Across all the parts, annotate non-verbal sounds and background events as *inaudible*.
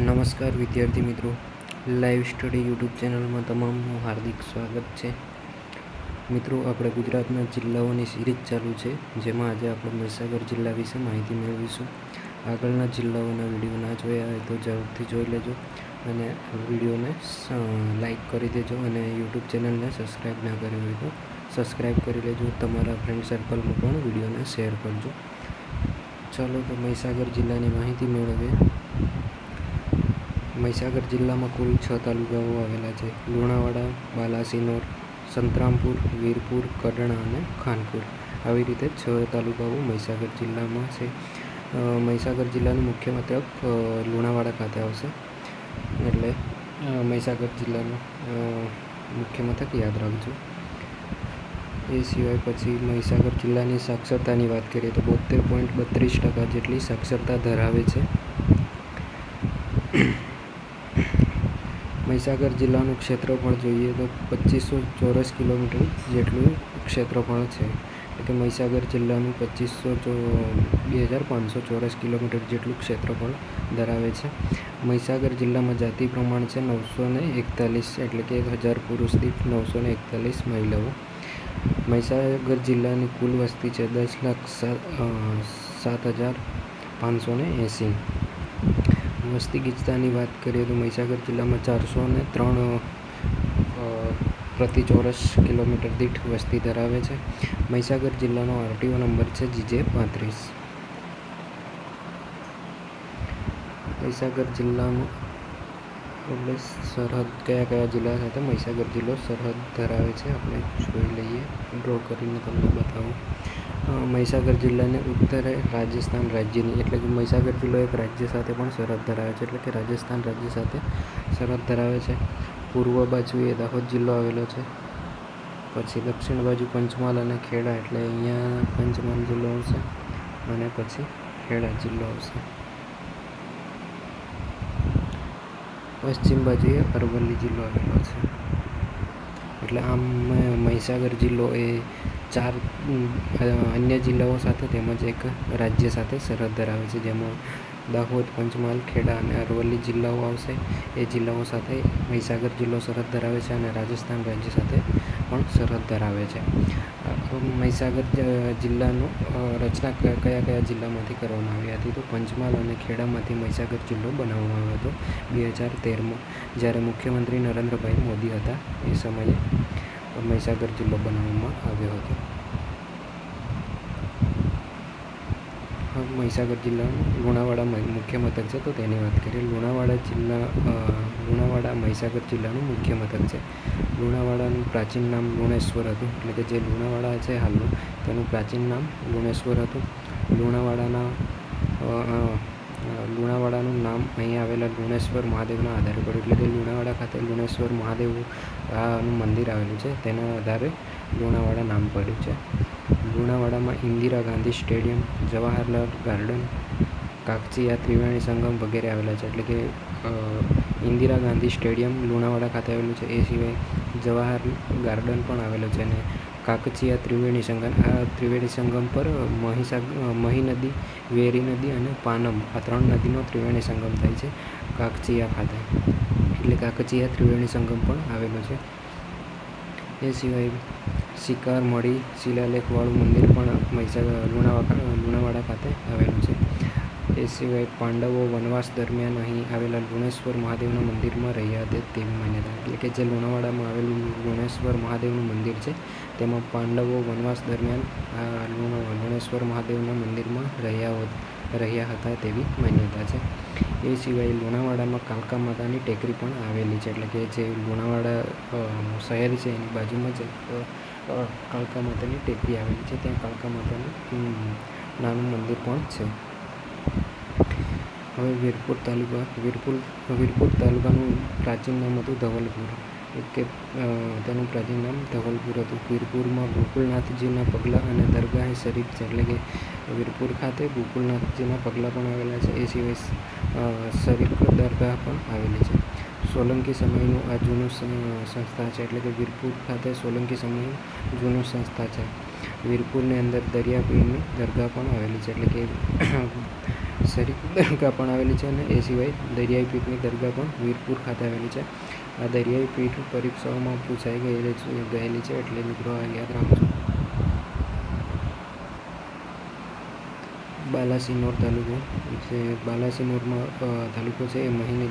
નમસ્કાર વિદ્યાર્થી મિત્રો. લાઈવ સ્ટડી યુટ્યુબ ચેનલમાં તમામનું હાર્દિક સ્વાગત છે. મિત્રો, આપણે ગુજરાતના જિલ્લાઓની સિરીઝ ચાલુ છે, જેમાં આજે આપણે મહીસાગર જિલ્લા વિશે માહિતી મેળવીશું. આગળના જિલ્લાઓના વીડિયો ના જોયા હોય તો જરૂરથી જોઈ લેજો અને વિડીયોને લાઈક કરી દેજો અને યુટ્યુબ ચેનલને સબસ્ક્રાઈબ ના કરી હોય તો સબસ્ક્રાઈબ કરી લેજો. તમારા ફ્રેન્ડ સર્કલમાં પણ વિડીયોને શેર કરજો. ચાલો તો મહીસાગર જિલ્લાની માહિતી મેળવીએ. મહીસાગર જિલ્લામાં કુલ છ તાલુકાઓ આવેલા છે. લુણાવાડા, બાલાસિનોર, સંતરામપુર, વીરપુર, કડણા અને ખાનપુર. આવી રીતે છ તાલુકાઓ મહીસાગર જિલ્લામાં છે. મહીસાગર જિલ્લાનું મુખ્ય મથક લુણાવાડા ખાતે આવશે. એટલે મહીસાગર જિલ્લાનું મુખ્ય મથક યાદ રાખજો. એ સિવાય પછી મહીસાગર જિલ્લાની સાક્ષરતાની વાત કરીએ તો બોતેર પોઈન્ટ બત્રીસ ટકા જેટલી સાક્ષરતા ધરાવે છે. મહીસાગર જિલ્લાનું ક્ષેત્રફળ જોઈએ તો પચીસો ચોરસ કિલોમીટર જેટલું ક્ષેત્રફળ છે. એટલે કે મહીસાગર જિલ્લાનું પચીસો બે હજાર પાંચસો ચોરસ કિલોમીટર જેટલું ક્ષેત્રફળ ધરાવે છે. મહીસાગર જિલ્લામાં જાતિ પ્રમાણ છે નવસો ને એકતાલીસ, એટલે કે હજાર પુરુષ દીઠ નવસો ને એકતાલીસ મહિલાઓ. મહીસાગર જિલ્લાની કુલ વસ્તી છે દસ લાખ સાત હજાર પાંચસો ને એંસી. વસ્તી ગીચતાની વાત કરીએ તો મહીસાગર જિલ્લામાં ચારસો ને ત્રણ પ્રતિ ચોરસ કિલોમીટર દીઠ વસ્તી ધરાવે છે. મહીસાગર જિલ્લાનો આરટીઓ નંબર છે જીજે પાંત્રીસ. મહીસાગર જિલ્લામાં સરહદ કયા કયા જિલ્લા સાથે મહીસાગર જિલ્લો સરહદ ધરાવે છે? આપણે જોઈ લઈએ. ડ્રો કરીને તમને બતાવું. મહીસાગર જિલ્લાને ઉત્તરે રાજસ્થાન રાજ્યની, એટલે કે મહીસાગર જિલ્લો એક રાજ્ય સાથે પણ સરહદ ધરાવે છે, એટલે કે રાજસ્થાન રાજ્ય સાથે સરહદ ધરાવે છે. પૂર્વ બાજુ એ દાહોદ જિલ્લો આવેલો છે. પછી દક્ષિણ બાજુ પંચમહાલ અને ખેડા, એટલે અહીંયા પંચમહાલ જિલ્લો આવશે અને પછી ખેડા જિલ્લો આવશે. પશ્ચિમ બાજુએ અરવલ્લી જિલ્લો આવેલો છે. એટલે આમ મહીસાગર જિલ્લો એ ચાર અન્ય જિલ્લાઓ સાથે તેમજ એક રાજ્ય સાથે સરહદ ધરાવે છે, જેમાં દાહોદ, પંચમહાલ, ખેડા અને અરવલ્લી જિલ્લાઓ આવશે. એ જિલ્લાઓ સાથે મહીસાગર જિલ્લો સરહદ ધરાવે છે અને રાજસ્થાન રાજ્ય સાથે પણ સરહદ ધરાવે છે. મહીસાગર જિલ્લાનું રચના કયા કયા જિલ્લામાંથી કરવામાં આવી હતી તો પંચમહાલ અને ખેડામાંથી મહીસાગર જિલ્લો બનાવવામાં આવ્યો હતો. બે હજાર તેરમાં જ્યારે મુખ્યમંત્રી નરેન્દ્રભાઈ મોદી હતા એ સમયે મહીસાગર જિલ્લો બનાવવામાં આવ્યો હતો. મહીસાગર જિલ્લાનું લુણાવાડા મુખ્ય મથક છે, તો તેની વાત કરીએ. લુણાવાડા જિલ્લા લુણાવાડા મહીસાગર જિલ્લાનું મુખ્ય મથક છે. લુણાવાડાનું પ્રાચીન નામ લુણેશ્વર હતું, એટલે કે જે લુણાવાડા છે હાલનું, તેનું પ્રાચીન નામ લુણેશ્વર હતું. લુણાવાડાના લુણાવાડાનું નામ અહીં આવેલા લુણેશ્વર મહાદેવના આધારે પડ્યું. એટલે કે લુણાવાડા ખાતે લુણેશ્વર મહાદેવનું મંદિર આવેલું છે. તેના આધારે લુણાવાડા નામ પડ્યું છે. લુણાવાડામાં ઇન્દિરા ગાંધી સ્ટેડિયમ, જવાહરલાલ ગાર્ડન કાકચીયા ત્રિવેણી સંગમ વગેરે આવેલા છે. એટલે કે ઇન્દિરા ગાંધી સ્ટેડિયમ લુણાવાડા ખાતે આવેલું છે. એ સિવાય જવાહર ગાર્ડન પણ આવેલું છે. અને કાકચીયા ત્રિવેણી સંગમ, આ ત્રિવેણી સંગમ પર મહીસાગર મહી નદી, વેરી નદી અને પાનમ, આ ત્રણ નદીનો ત્રિવેણી સંગમ થાય છે કાકચીયા ખાતે. એટલે કાકચીયા ત્રિવેણી સંગમ પણ આવેલો છે. એ સિવાય શિકાર મળી શિલાલેખવાળું મંદિર પણ મહીસાગર લુણાવાડા લુણાવાડા ખાતે આવેલું છે. એ સિવાય પાંડવો વનવાસ દરમિયાન અહીં આવેલા લુણેશ્વર મહાદેવના મંદિરમાં રહ્યા હતા તેવી માન્યતા. એટલે કે જે લુણાવાડામાં આવેલું લુણેશ્વર મહાદેવનું મંદિર છે, તેમાં પાંડવો વનવાસ દરમિયાન આ લુણેશ્વર મહાદેવના મંદિરમાં રહ્યા રહ્યા હતા તેવી માન્યતા છે. એ સિવાય લુણાવાડામાં કાલકા માતાની ટેકરી પણ આવેલી છે. એટલે કે જે લુણાવાડા શહેર છે, એની બાજુમાં જ કાલકા માતાની ટેકરી આવેલી છે. ત્યાં કાલકા માતાનું નાનું મંદિર પણ છે. હવે વીરપુર તાલુકા, વીરપુર વીરપુર તાલુકાનું પ્રાચીન નામ હતું ધવલપુર. કે તેનું પ્રાચીન નામ ધવલપુર હતું. વીરપુરમાં ગોકુલનાથજીના પગલાં અને દરગાહ શરીફ છે. એટલે કે વીરપુર ખાતે ગોકુલનાથજીના પગલાં પણ આવેલા છે. એ સિવાય શરીફ દરગાહ પણ આવેલી છે. સોલંકી સમયનું આ જૂનું સંસ્થા છે. એટલે કે વીરપુર ખાતે સોલંકી સમયનું જૂનું સંસ્થા છે. વીરપુરની અંદર દરિયાપીરની દરગાહ પણ આવેલી છે. એટલે કે શરીફ દરગાહ પણ આવેલી છે અને એ સિવાય દરિયાઈ પીઠની દરગાહ પણ વીરપુર ખાતે આવેલી છે. આ દરિયાઈ પીઠ પરીક્ષાઓમાં પૂછાઈ ગયેલી ગયેલી છે એટલે મિત્રો યાદ રાખજો. બાલાસિનોર તાલુકો જે બાલાસિનોરમાં તાલુકો છે એ મહીની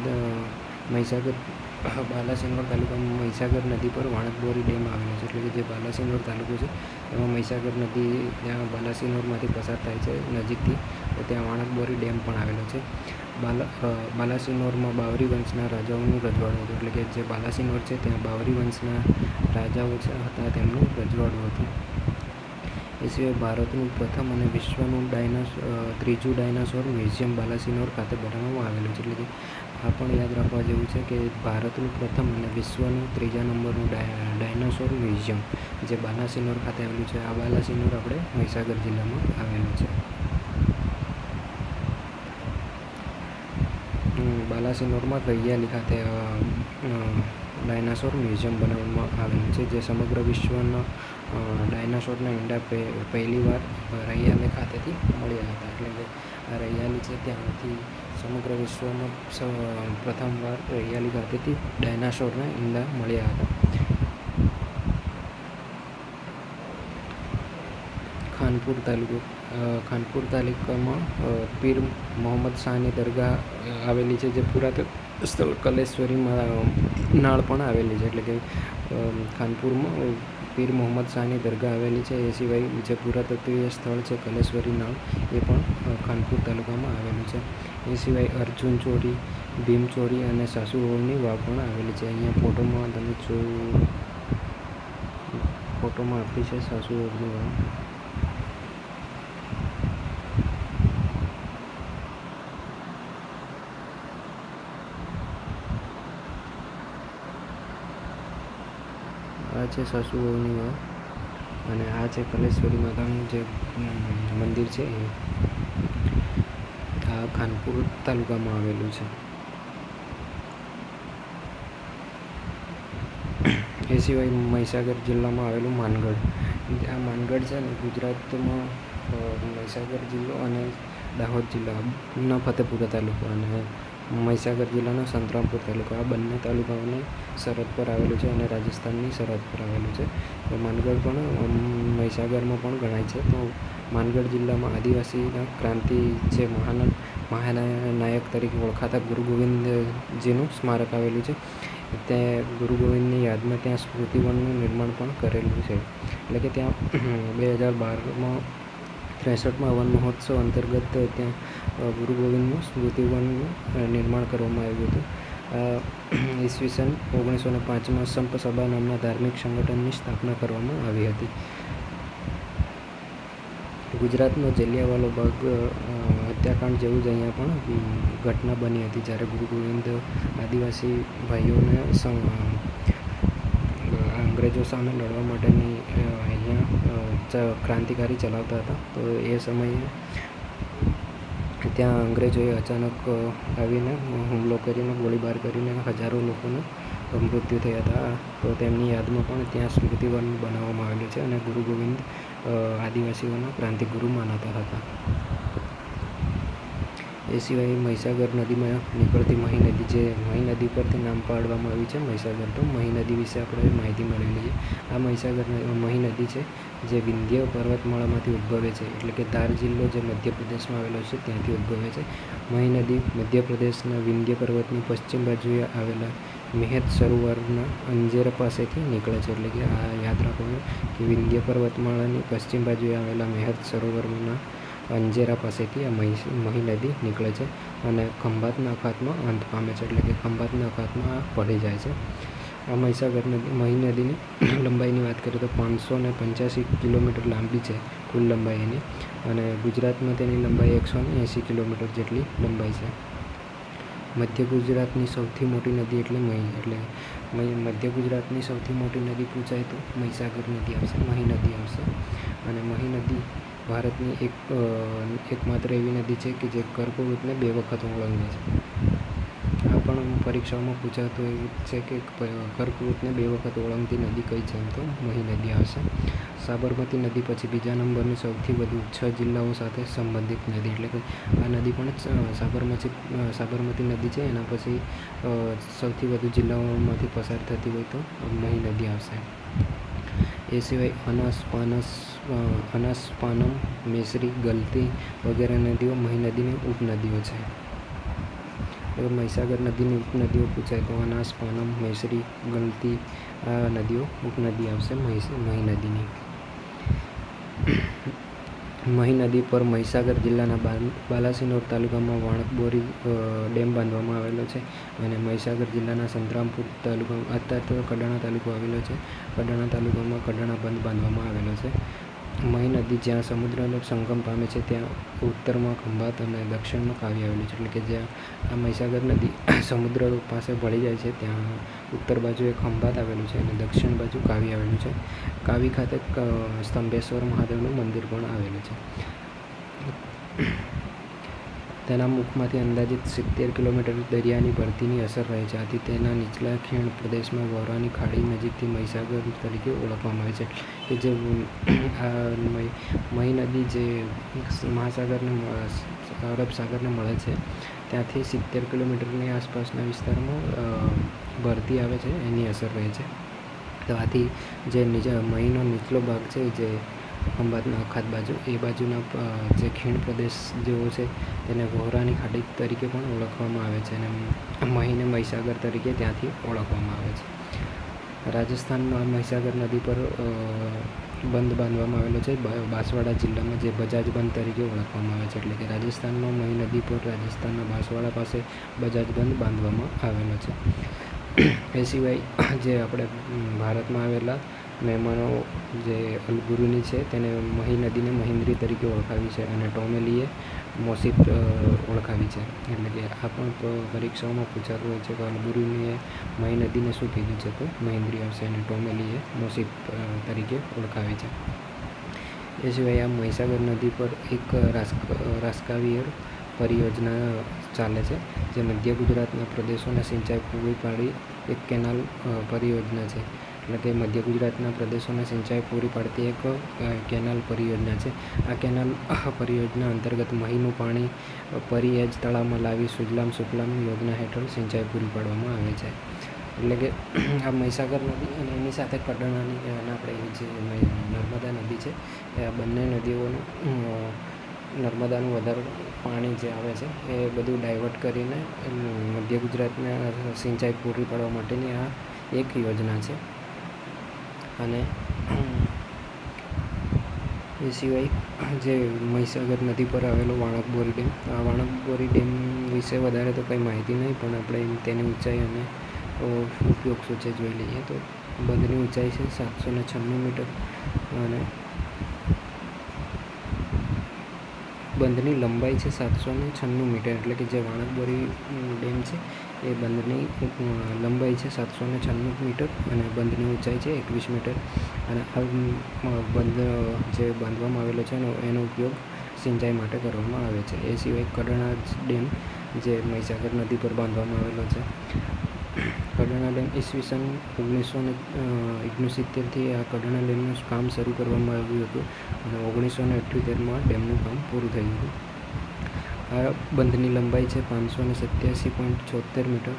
મહીસાગર બાલાસિનોર તાલુકામાં મહીસાગર નદી પર વાણકબોરી ડેમ આવેલો છે. એટલે કે જે બાલાસિનોર તાલુકો છે એમાં મહીસાગર નદી ત્યાં બાલાસિનોરમાંથી પસાર થાય છે નજીકથી તો ત્યાં વાણકબોરી ડેમ પણ આવેલો છે. બાલા બાલાસિનોરમાં બાવરી વંશના રાજાઓનું રજવાડું હતું. એટલે કે જે બાલાસિનોર છે, ત્યાં બાવરી વંશના રાજાઓ હતા, તેમનું રજવાડું હતું. એ સિવાય ભારતનું પ્રથમ અને વિશ્વનું ડાયનાસ ત્રીજું ડાયનાસોર મ્યુઝિયમ બાલાસિનોર ખાતે બનાવવામાં આવેલું છે. એટલે કે આ પણ યાદ રાખવા જેવું છે કે ભારતનું પ્રથમ અને વિશ્વનું ત્રીજા નંબરનું ડાય, ડાયનાસોર મ્યુઝિયમ જે બાલાસિનોર ખાતે આવેલું છે. આ બાલાસિનોર આપણે મહીસાગર જિલ્લામાં આવેલું છે. બાલાસિનોરમાં રૈયાલી ખાતે ડાયનાસોર મ્યુઝિયમ બનાવવામાં આવેલું છે, જે સમગ્ર વિશ્વના ડાયનાસોરના ઈંડા પહેલીવાર રૈયાલી ખાતેથી મળ્યા હતા. એટલે કે આ રૈયાલી છે ત્યાંથી સમગ્ર વિશ્વમાં પ્રથમવાર રૈયાલી ખાતેથી ડાયનાસોરના ઈંડા મળ્યા હતા. ખાનપુર તાલુકો ખાનપુર તાલુકામાં પીર મોહમ્મદ શાહની દરગાહ આવેલી છે, જે પુરાતન સ્થળ કલેશ્વરીમાં નાળ પણ આવેલી છે. એટલે કે ખાનપુરમાં પીર મોહમ્મદ શાહની દરગાહ આવેલી છે. એ સિવાય જે પુરાતત્વીય સ્થળ છે, કલેશ્વરી નાળ, એ પણ ખાનપુર તાલુકામાં આવેલું છે. એ સિવાય અર્જુન ચોરી, ભીમ ચોરી અને સાસુઓની વાવ પણ આવેલી છે. અહીંયા ફોટોમાં તમે જો, ફોટોમાં આપી છે સાસુઓની વાવ. છે વહુની વાવ અને આ છે કલેશ્વરી માતાનું જે મંદિર છે એ. આ ખાનપુર તાલુકામાં આવેલું છે. એ સિવાય મહીસાગર જિલ્લામાં આવેલું માનગઢ. આ માનગઢ છે ને, ગુજરાતમાં મહીસાગર જિલ્લો અને દાહોદ જિલ્લાના ફતેપુરા તાલુકો અને મહીસાગર જિલ્લાનો સંતરામપુર તાલુકો. આ બંને તાલુકાઓની સરહદ પર આવેલું છે અને રાજસ્થાનની સરહદ પર આવેલું છે. તો માનગઢ પણ મહીસાગરમાં પણ ગણાય છે. તો માનગઢ જિલ્લામાં આદિવાસીના ક્રાંતિ જે મહાન, મહાનાયક તરીકે ઓળખાતા ગુરુ ગોવિંદજીનું સ્મારક આવેલું છે. તે ગુરુ ગોવિંદની યાદમાં ત્યાં સ્મૃતિવનનું નિર્માણ પણ કરેલું છે. એટલે કે ત્યાં બે હજાર બારમાં ત્રેસઠમાં વન મહોત્સવ અંતર્ગત ત્યાં ગુરુ ગોવિંદનું સ્મૃતિવનનું નિર્માણ કરવામાં આવ્યું હતું. ઈસવીસન ઓગણીસો ને પાંચમાં સંપ સભા નામના ધાર્મિક સંગઠનની સ્થાપના કરવામાં આવી હતી. ગુજરાતનો જલિયાવાલો બાગ હત્યાકાંડ જેવું જ અહીંયા પણ ઘટના બની હતી જ્યારે ગુરુ ગોવિંદ આદિવાસી ભાઈઓને અંગ્રેજો સામે લડવા માટેની અહીંયા ક્રાંતિકારી ચલાવતા હતા. તો એ સમયે ત્યાં અંગ્રેજોએ અચાનક આવીને હુમલો કરીને, ગોળીબાર કરીને હજારો લોકોનું મૃત્યુ થયા હતા. તો તેમની યાદમાં પણ ત્યાં સ્મૃતિવન બનાવવામાં આવેલું છે અને ગુરુ ગોવિંદ આદિવાસીઓના આદિવાસીઓના ક્રાંતિગુરુ માનાતા હતા. એ સિવાય મહીસાગર નદીમાં નીકળતી મહી નદી જે મહી નદી પરથી નામ પાડવામાં આવ્યું છે, મહીસાગર તો મહી નદી વિશે આપણે માહિતી મેળવેલી છે. આ મહીસાગર મહી નદી છે, જે વિંધ્ય પર્વતમાળામાંથી ઉદ્ભવે છે, એટલે કે ધાર જિલ્લો જે મધ્યપ્રદેશમાં આવેલો છે, ત્યાંથી ઉદ્ભવે છે. મહી નદી મધ્યપ્રદેશના વિંધ્ય પર્વતની પશ્ચિમ બાજુએ આવેલા મેહત સરોવરના અંજેરા પાસેથી નીકળે છે, એટલે કે આ યાદ રાખવાનું કે વિંધ્ય પર્વતમાળાની પશ્ચિમ બાજુએ આવેલા મેહત સરોવરના અંજેરા પાસેથી આ મહી મહી નદી નીકળે છે અને ખંભાતના અખાતમાં અંત પામે છે એટલે કે ખંભાતના અખાતમાં આ પડી જાય છે. આ મહીસાગર નદી, મહી નદીની લંબાઈની વાત કરીએ તો પાંચસો ને પંચ્યાસી કિલોમીટર લાંબી છે કુલ લંબાઈ એની અને ગુજરાતમાં તેની લંબાઈ એકસો ને એંસી કિલોમીટર જેટલી લંબાઈ છે. મધ્ય ગુજરાતની સૌથી મોટી નદી એટલે મહી, એટલે મધ્ય ગુજરાતની સૌથી મોટી નદી પૂછાય તો મહીસાગર નદી આવશે, મહી નદી આવશે અને મહી નદી ભારતની એક એકમાત્ર એવી નદી છે કે જે કર્કવૃતને બે વખત ઓળંગે છે. આ પણ પરીક્ષાઓમાં પૂછાતું એવું છે કે કર્કવૃતને બે વખત ઓળંગતી નદી કઈ છે એમ તો? મહી નદી આવશે સાબરમતી નદી પછી બીજા નંબરની સૌથી વધુ છ જિલ્લાઓ સાથે સંબંધિત નદી એટલે કે આ નદી પણ સાબરમતી સાબરમતી નદી છે. એના પછી સૌથી વધુ જિલ્લાઓમાંથી પસાર થતી હોય તો મહી નદી આવશે. એ સિવાય અનાસ પાનસ અનાસ પાનમ, મેસરી, ગલતી વગેરે નદીઓ મહી નદીની ઉપનદીઓ છે. મહીસાગર નદીની ઉપનદીઓ પૂછાય તો અનાસ પાનમ, મેસરી, ગલતી, આ નદીઓ ઉપનદી આવશે મહી મહી નદીની. મહી નદી પર મહીસાગર જિલ્લાના બાલાસિનોર તાલુકામાં વાણકબોરી ડેમ બાંધવામાં આવેલો છે અને મહીસાગર જિલ્લાના સંતરામપુર તાલુકામાં અત્યારે તો કડાણા તાલુકો આવેલો છે. કડાણા તાલુકામાં કડાણા બંધ બાંધવામાં આવેલો છે. મહી નદી જ્યાં સમુદ્રનો સંગમ પામે છે, ત્યાં ઉત્તરમાં ખંભાત અને દક્ષિણમાં કાવી આવેલું છે. એટલે કે જ્યાં આ મહીસાગર નદી *coughs* સમુદ્ર પાસે ભળી જાય છે, ત્યાં ઉત્તર બાજુ એક ખંભાત આવેલું છે અને દક્ષિણ બાજુ કાવી આવેલું છે. કાવી ખાતે સ્તંભેશ્વર મહાદેવનું મંદિર પણ આવેલું છે. તેના મુખમાંથી અંદાજિત સિત્તેર કિલોમીટર દરિયાની ભરતીની અસર રહે છે. આથી તેના નીચલા ખીણ પ્રદેશમાં વોરાની ખાડી નજીકથી મહીસાગર તરીકે ઓળખવામાં આવે છે કે જે મહી નદી જે મહાસાગરને અરબ સાગરને મળે છે, ત્યાંથી સિત્તેર કિલોમીટરની આસપાસના વિસ્તારમાં ભરતી આવે છે, એની અસર રહે છે. તો આથી જે નીચે, મહીનો નીચલો ભાગ છે, જે ખંભાતના અખાત બાજુ, એ બાજુના જે ખીણ પ્રદેશ જેવો છે, તેને વહોરાની ખાડી તરીકે પણ ઓળખવામાં આવે છે અને મહીને મહીસાગર તરીકે ત્યાંથી ઓળખવામાં આવે છે. રાજસ્થાનમાં મહીસાગર નદી પર બંધ બાંધવામાં આવેલો છે. બાંસવાડા જિલ્લામાં જે બજાજ બંધ તરીકે ઓળખવામાં આવે છે. એટલે કે રાજસ્થાનમાં મહી નદી પર રાજસ્થાનના બાંસવાડા પાસે બજાજ બંધ બાંધવામાં આવેલો છે. એ સિવાય, જે આપણે ભારતમાં આવેલા મહેમાનો જે અલગુરુની છે તેને મહી નદીને મહેન્દ્રી તરીકે ઓળખાવી છે અને ટોમેલીએ મોસીપ ઓળખાવી છે. એટલે કે આ પણ પરીક્ષાઓમાં પૂછાતું હોય છે કે અલગુરુનીએ મહી નદીને શું કીધું છે તો મહેન્દ્રી આવશે અને ટોમેલીએ મોસીપ તરીકે ઓળખાવી છે. એ સિવાય આ મહીસાગર નદી પર એક રાસ્કાવિયર પરિયોજના ચાલે છે, જે મધ્ય ગુજરાતના પ્રદેશોને સિંચાઈ પૂરી પાડી એક કેનાલ પરિયોજના છે. એટલે કે મધ્ય ગુજરાતના પ્રદેશોને સિંચાઈ પૂરી પાડતી એક કેનાલ પરિયોજના છે. આ કેનાલ પરિયોજના અંતર્ગત મહીનું પાણી પરીએજ તળાવમાં લાવી સુજલામ સુફલામ યોજના હેઠળ સિંચાઈ પૂરી પાડવામાં આવે છે. એટલે કે આ મહીસાગર નદી અને એની સાથે કડાણાની આપણે જે નર્મદા નદી છે, એ આ બંને નદીઓનું નર્મદાનું વધારે પાણી જે આવે છે, એ બધું ડાયવર્ટ કરીને મધ્ય ગુજરાતને સિંચાઈ પૂરી પાડવા માટેની આ એક યોજના છે. અને એ સિવાય જે મહીસાગર નદી પર આવેલો વાણકબોરી ડેમ, આ વાણકબોરી ડેમ વિશે વધારે તો કંઈ માહિતી નહીં, પણ આપણે તેની ઊંચાઈ અને ઉપયોગ શું છે જોઈ લઈએ તો બંધની ઊંચાઈ છે સાતસો ને છન્નું મીટર અને બંધની લંબાઈ છે સાતસો ને છન્નું મીટર, એટલે કે જે વાણકબોરી ડેમ છે એ બંધની લંબાઈ છે સાતસો ને છન્નું મીટર અને બંધની ઊંચાઈ છે એકવીસ મીટર. અને આ બંધ જે બાંધવામાં આવેલો છે એનો એનો ઉપયોગ સિંચાઈ માટે કરવામાં આવે છે. એ સિવાય કડાણા ડેમ જે મહીસાગર નદી પર બાંધવામાં આવેલો છે. કડાણા ડેમ ઈસવીસન ઓગણીસો ને ઓગણસિત્તેરથી આ કડાણા ડેમનું કામ શરૂ કરવામાં આવ્યું હતું અને ઓગણીસો ને અઠ્યોતેરમાં ડેમનું કામ પૂરું થયું હતું. આ બંધની લંબાઈ છે પાંચસો ને સત્યાસી પોઈન્ટ છોતેર મીટર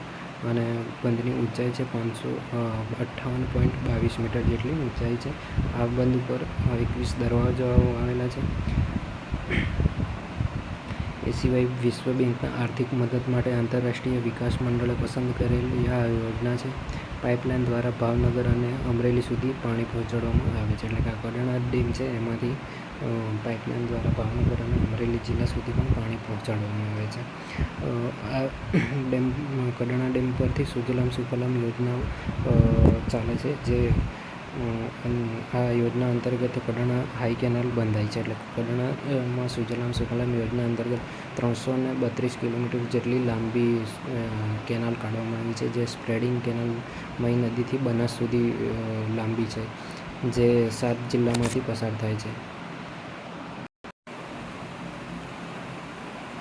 અને બંધની ઊંચાઈ છે પાંચસો અઠ્ઠાવન પોઈન્ટ બાવીસ મીટર જેટલી ઊંચાઈ છે. આ બંધ ઉપર એકવીસ દરવાજાઓ આવેલા છે. એ સિવાય વિશ્વ બેંકના આર્થિક મદદ માટે આંતરરાષ્ટ્રીય વિકાસ મંડળે પસંદ કરેલી આ યોજના છે. પાઇપલાઇન દ્વારા ભાવનગર અને અમરેલી સુધી પાણી પહોંચાડવામાં આવે છે. એટલે કે આ કડાણા ડેમ છે, એમાંથી પાઇપલાઇન દ્વારા ભાવનગર અને અમરેલી જિલ્લા સુધી પણ પાણી પહોંચાડવામાં આવે છે. આ ડેમ કડાણા ડેમ પરથી સુજલામ સુફલામ યોજના ચાલે છે, જે આ યોજના અંતર્ગત કડાણા હાઈ કેનાલ બંધાય છે. એટલે કડાણામાં સુજલામ સુફલામ યોજના અંતર્ગત ત્રણસો ને બત્રીસ કિલોમીટર જેટલી લાંબી કેનાલ કાઢવામાં આવી છે, જે સ્પ્રેડિંગ કેનાલ મહી નદીથી બનાસ સુધી લાંબી છે, જે સાત જિલ્લામાંથી પસાર થાય છે.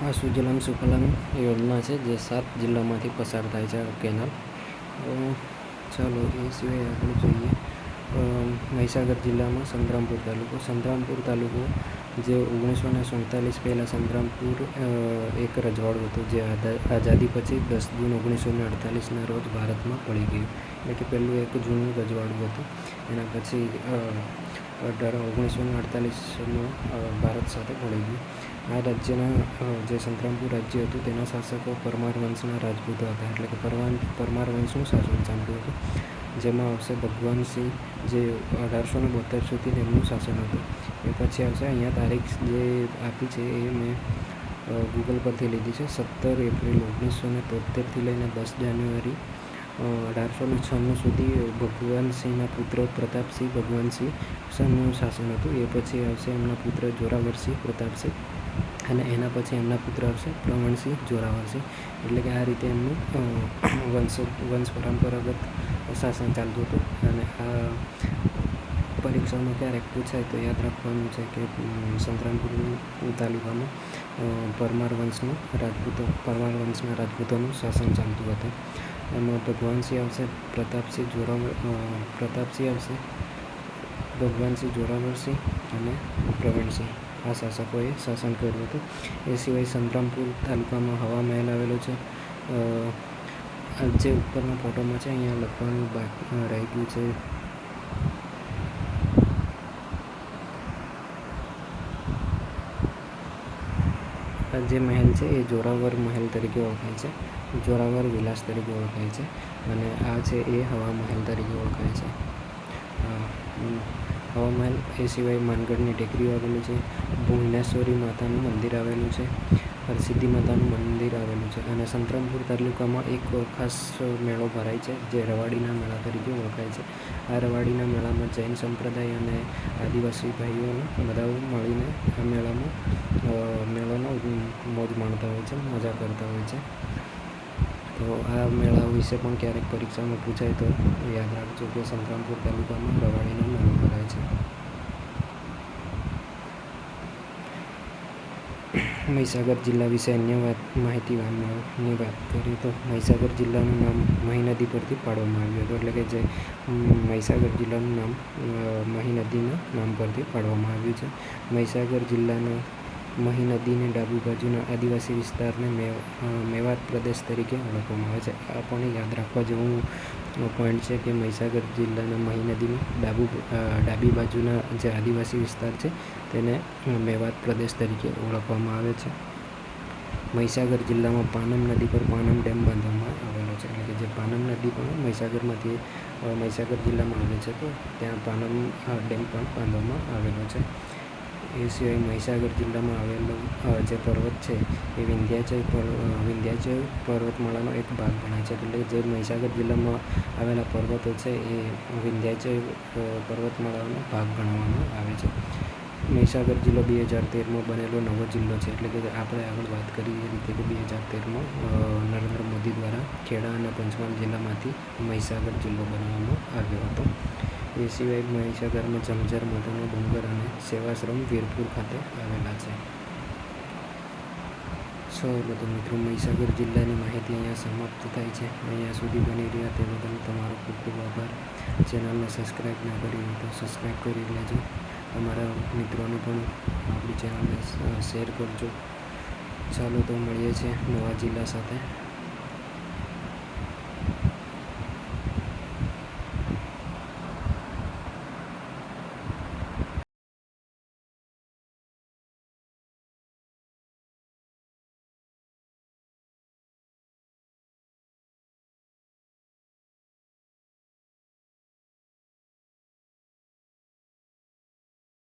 આ સુજલામ સુફલામ યોજના છે, જે સાત જિલ્લામાંથી પસાર થાય છે કેનાલ. ચાલો એ સિવાય આપણે જોઈએ. મહીસાગર જિલ્લામાં સંતરામપુર તાલુકો. સંતરામપુર તાલુકો, જે ઓગણીસો ને સુડતાલીસ પહેલાં સંગ્રામપુર એક રજવાડું હતું, જે આઝા- આઝાદી પછી દસ જૂન ઓગણીસો ને અડતાલીસના રોજ ભારતમાં પડી ગયું. એટલે કે પહેલું એક જૂનું રજવાડું હતું. એના પછી અઢાર ઓગણીસો ને અડતાલીસમાં ભારત સાથે પડી ગયું. આ રાજ્યના જે સંતરામપુર રાજ્ય હતું, તેના શાસકો પરમાર વંશના રાજપૂતો હતા. એટલે કે પરમાર પરમાર વંશનું શાસન ચાલતું હતું. જેમાં આવશે ભગવાનસિંહ જે અઢારસો ને બોતેર સુધી તેમનું શાસન હતું. એ પછી આવશે અહીંયા તારીખ જે આપી છે એ મેં ગૂગલ પરથી લીધી છે. સત્તર એપ્રિલ ઓગણીસો ને તોતેરથી લઈને દસ જાન્યુઆરી અઢારસો ને છન્નું સુધી ભગવાનસિંહના પુત્ર પ્રતાપસિંહ ભગવાનસિંહનું શાસન હતું. એ પછી આવશે એમના પુત્ર જોરાવરસિંહ, પ્રતાપસિંહ અને એના પછી એમના પુત્ર આવશે પ્રવણસિંહ જોરાવરસિંહ. એટલે કે આ રીતે એમનું વંશ વંશ પરંપરાગત શાસન ચાલતું હતું અને આ પરીક્ષામાં ક્યારેક પૂછાય તો યાદ રાખવાનું છે કે સંતરામપુર તાલુકામાં પરમાર વંશનું રાજપૂતો, પરમાર વંશના રાજપૂતોનું શાસન ચાલતું હતું. એમાં ભગવાનસિંહ આવશે, પ્રતાપસિંહ જોરાવર પ્રતાપસિંહ આવશે ભગવાનસિંહ જોરાવરસિંહ અને પ્રવીણસિંહ આ શાસકોએ શાસન કર્યું હતું. એ સિવાય સંતરામપુર તાલુકામાં હવા મહેલ આવેલો છે. જે ઉપરના ફોટોમાં છે, અહીંયા લખવાનું બાકી રહી ગયું છે. જે મહેલ છે, એ જોરાવર મહેલ તરીકે ઓળખાય છે. જોરાવર વિલાસ તરીકે ઓળખાય છે. અને આ છે, એ હવા મહેલ તરીકે ઓળખાય છે. હવા મહેલ એ સિવાય માનગઢની ટેકરી આવેલું છે. ભુવનેશ્વરી માતાનું મંદિર આવેલું છે. હરસિદ્ધિ માતાનું મંદિર આવેલું છે અને સંતરામપુર તાલુકામાં એક ખાસ મેળો ભરાય છે, જે રવાડીના મેળા તરીકે ઓળખાય છે. આ રવાડીના મેળામાં જૈન સંપ્રદાય અને આદિવાસી ભાઈઓને બધા મળીને આ મેળામાં મેળાનો મોજ માણતા હોય છે, મજા કરતા હોય છે. તો આ મેળા વિશે પણ ક્યારેક પરીક્ષામાં પૂછાય તો યાદ રાખજો કે સંતરામપુર તાલુકામાં રવાડીનો મેળો ભરાય છે. મહીસાગર જિલ્લા વિશે અન્ય વાત, માહિતી ની વાત કરીએ તો મહીસાગર જિલ્લાનું નામ મહી નદી પરથી પાડવામાં આવ્યું હતું. એટલે કે જે મહીસાગર જિલ્લાનું નામ મહી નદીના નામ પરથી પાડવામાં આવ્યું છે. મહીસાગર જિલ્લાના મહી નદીને ડાબી બાજુના આદિવાસી વિસ્તારને મેવાત પ્રદેશ તરીકે ઓળખવામાં આવે છે. આ પણ યાદ રાખવા જેવું પોઈન્ટ છે કે મહીસાગર જિલ્લાના મહી નદીમાં ડાબુ ડાબી બાજુના જે આદિવાસી વિસ્તાર છે તેને મેવાત પ્રદેશ તરીકે ઓળખવામાં આવે છે. મહીસાગર જિલ્લામાં પાનમ નદી પર પાનમ ડેમ બાંધવામાં આવેલો છે. એટલે કે જે પાનમ નદી પણ મહીસાગરમાંથી મહીસાગર જિલ્લામાં આવે છે તો ત્યાં પાનમ ડેમ પણ બાંધવામાં આવેલો છે. એ સિવાય મહીસાગર જિલ્લામાં આવેલો જે પર્વત છે, એ વિંધ્યાચલ પર્વ વિંધ્યાચલ પર્વતમાળાનો એક ભાગ ગણાય છે. એટલે જે મહીસાગર જિલ્લામાં આવેલા પર્વતો છે, એ વિંધ્યાચલ પર્વતમાળાનો ભાગ ગણવામાં આવે છે. મહીસાગર જિલ્લો બે હજાર તેરમાં બનેલો નવો જિલ્લો છે. એટલે કે આપણે આગળ વાત કરી એ રીતે કે બે હજાર તેરમાં નરેન્દ્ર મોદી દ્વારા ખેડા અને પંચમહાલ જિલ્લામાંથી મહીસાગર જિલ્લો બનાવવામાં આવ્યો હતો. એ સિવાય મહીસાગરમાં જમજર માતાનો ડુંગર અને સેવાશ્રમ વીરપુર ખાતે આવેલા છે. સો બધો મિત્રો, મહીસાગર જિલ્લાની માહિતી અહીંયા સમાપ્ત થાય છે. અહીંયા સુધી બની રહ્યા તે બદલ તમારો ખૂબ ખૂબ આભાર. ચેનલને સબસ્ક્રાઈબ ના કરી હોય તો સબસ્ક્રાઈબ કરી લેજો. તમારા મિત્રોને પણ આપણી ચેનલને શેર કરજો. ચાલો તો મળીએ છીએ નવા જિલ્લા સાથે.